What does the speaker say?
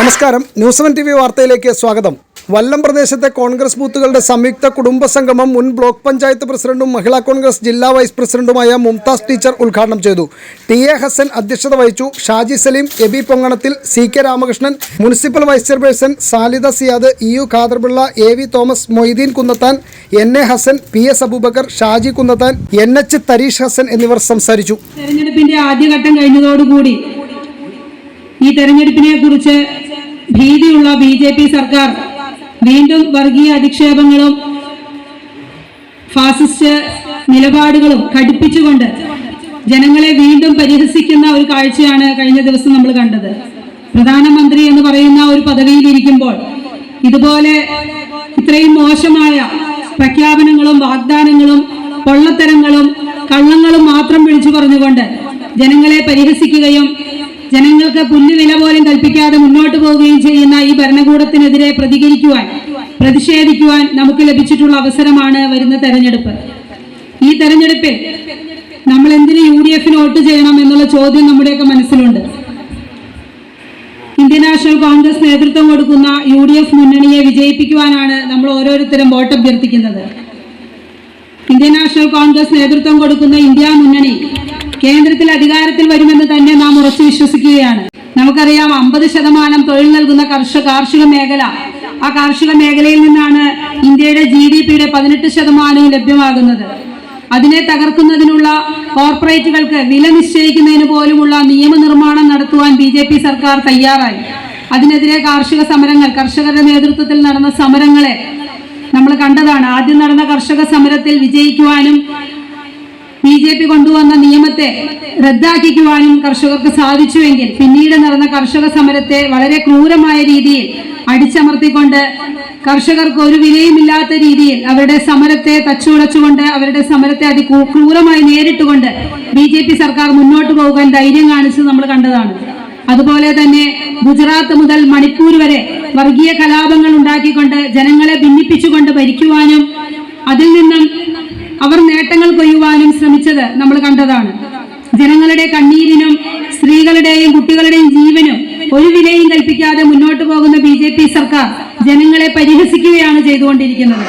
നമസ്കാരം. News one T V വാർത്തയിലേക്ക് സ്വാഗതം. വല്ലം പ്രദേശത്തെ കോൺഗ്രസ് ബൂത്തുകളുടെ സംയുക്ത കുടുംബ സംഗമം മുൻ ബ്ലോക്ക് പഞ്ചായത്ത് പ്രസിഡന്റും മഹിളാ കോൺഗ്രസ് ജില്ലാ വൈസ് പ്രസിഡന്റുമായ മുംതാസ് ടീച്ചർ ഉദ്ഘാടനം ചെയ്തു. ടി എ ഹസൻ അധ്യക്ഷത വഹിച്ചു. Shaji Saleem Abi Pongannathil C K Ramakrishnan municipal vice chairperson Salida Siyad E U Khaderpilla A V Thomas Moideen Kunnathan N A Hasan P S Aboobacker Shaji Kunnathan N H Tharish Hasan എന്നിവർ സംസാരിച്ചു. തെരഞ്ഞെടുപ്പിന്റെ ആദ്യഘട്ടം കഴിഞ്ഞതോടുകൂടി ഈ തെരഞ്ഞെടുപ്പിനെ കുറിച്ച് ഭീതിയുള്ള B J P സർക്കാർ വീണ്ടും വർഗീയ അധിക്ഷേപങ്ങളും ഫാസിസ്റ്റ് നിലപാടുകളും കടുപ്പിച്ചുകൊണ്ട് ജനങ്ങളെ വീണ്ടും പരിഹസിക്കുന്ന ഒരു കാഴ്ചയാണ് കഴിഞ്ഞ ദിവസം നമ്മൾ കണ്ടത്. പ്രധാനമന്ത്രി എന്ന് പറയുന്ന ഒരു പദവിയിൽ ഇരിക്കുമ്പോൾ ഇതുപോലെ ഇത്രയും മോശമായ പ്രഖ്യാപനങ്ങളും വാഗ്ദാനങ്ങളും പൊള്ളത്തരങ്ങളും കള്ളങ്ങളും മാത്രം വിളിച്ചു പറഞ്ഞുകൊണ്ട് ജനങ്ങളെ പരിഹസിക്കുകയും ജനങ്ങൾക്ക് പുല്ലുവില പോലും കൽപ്പിക്കാതെ മുന്നോട്ട് പോവുകയും ചെയ്യുന്ന ഈ ഭരണകൂടത്തിനെതിരെ പ്രതികരിക്കുവാൻ പ്രതിഷേധിക്കുവാൻ നമുക്ക് ലഭിച്ചിട്ടുള്ള അവസരമാണ് വരുന്ന തെരഞ്ഞെടുപ്പ്. ഈ തെരഞ്ഞെടുപ്പിൽ നമ്മൾ എന്തിന് യു ഡി എഫിന് വോട്ട് ചെയ്യണം എന്നുള്ള ചോദ്യം നമ്മുടെയൊക്കെ മനസ്സിലുണ്ട്. ഇന്ത്യൻ നാഷണൽ കോൺഗ്രസ് നേതൃത്വം കൊടുക്കുന്ന യു ഡി എഫ് മുന്നണിയെ വിജയിപ്പിക്കുവാനാണ് നമ്മൾ ഓരോരുത്തരും വോട്ട് അഭ്യർത്ഥിക്കുന്നത്. ഇന്ത്യൻ നാഷണൽ കോൺഗ്രസ് നേതൃത്വം കൊടുക്കുന്ന ഇന്ത്യ മുന്നണി കേന്ദ്രത്തിൽ അധികാരത്തിൽ വരുമെന്ന് തന്നെ നാം ഉറച്ചു വിശ്വസിക്കുകയാണ്. നമുക്കറിയാം അമ്പത് ശതമാനം തൊഴിൽ നൽകുന്ന കർഷക കാർഷിക മേഖല. ആ കാർഷിക മേഖലയിൽ നിന്നാണ് ഇന്ത്യയുടെ ജി ഡി പിയുടെ പതിനെട്ട് ശതമാനവും ലഭ്യമാകുന്നത്. അതിനെ തകർക്കുന്നതിനുള്ള കോർപ്പറേറ്റുകൾക്ക് വില നിശ്ചയിക്കുന്നതിന് പോലുമുള്ള നിയമനിർമ്മാണം നടത്തുവാൻ ബി ജെ പി സർക്കാർ തയ്യാറായി. അതിനെതിരെ കാർഷിക സമരങ്ങൾ കർഷകരുടെ നേതൃത്വത്തിൽ നടന്ന സമരങ്ങളെ നമ്മൾ കണ്ടതാണ്. ആദ്യം നടന്ന കർഷക സമരത്തിൽ വിജയിക്കുവാനും ബി ജെ പി കൊണ്ടുവന്ന നിയമത്തെ റദ്ദാക്കിക്കുവാനും കർഷകർക്ക് സാധിച്ചുവെങ്കിൽ പിന്നീട് നടന്ന കർഷക സമരത്തെ വളരെ ക്രൂരമായ രീതിയിൽ അടിച്ചമർത്തിക്കൊണ്ട് കർഷകർക്ക് ഒരു വിലയുമില്ലാത്ത രീതിയിൽ അവരുടെ സമരത്തെ തച്ചുടച്ചുകൊണ്ട് അവരുടെ സമരത്തെ അതി ക്രൂരമായി നേരിട്ടുകൊണ്ട് ബി ജെ പി സർക്കാർ മുന്നോട്ട് പോകാൻ ധൈര്യം കാണിച്ചത് നമ്മൾ കണ്ടതാണ്. അതുപോലെ തന്നെ ഗുജറാത്ത് മുതൽ മണിപ്പൂർ വരെ വർഗീയ കലാപങ്ങൾ ഉണ്ടാക്കിക്കൊണ്ട് ജനങ്ങളെ ഭിന്നിപ്പിച്ചുകൊണ്ട് ഭരിക്കുവാനും അതിൽ നിന്നും നേട്ടങ്ങൾ കൊയ്യുവാനും ശ്രമിച്ചത് നമ്മൾ കണ്ടതാണ്. ജനങ്ങളുടെ കണ്ണീരിനും സ്ത്രീകളുടെയും കുട്ടികളുടെയും ജീവനും ഒരു വിലയും കൽപ്പിക്കാതെ മുന്നോട്ട് പോകുന്ന ബി സർക്കാർ ജനങ്ങളെ പരിഹസിക്കുകയാണ് ചെയ്തുകൊണ്ടിരിക്കുന്നത്.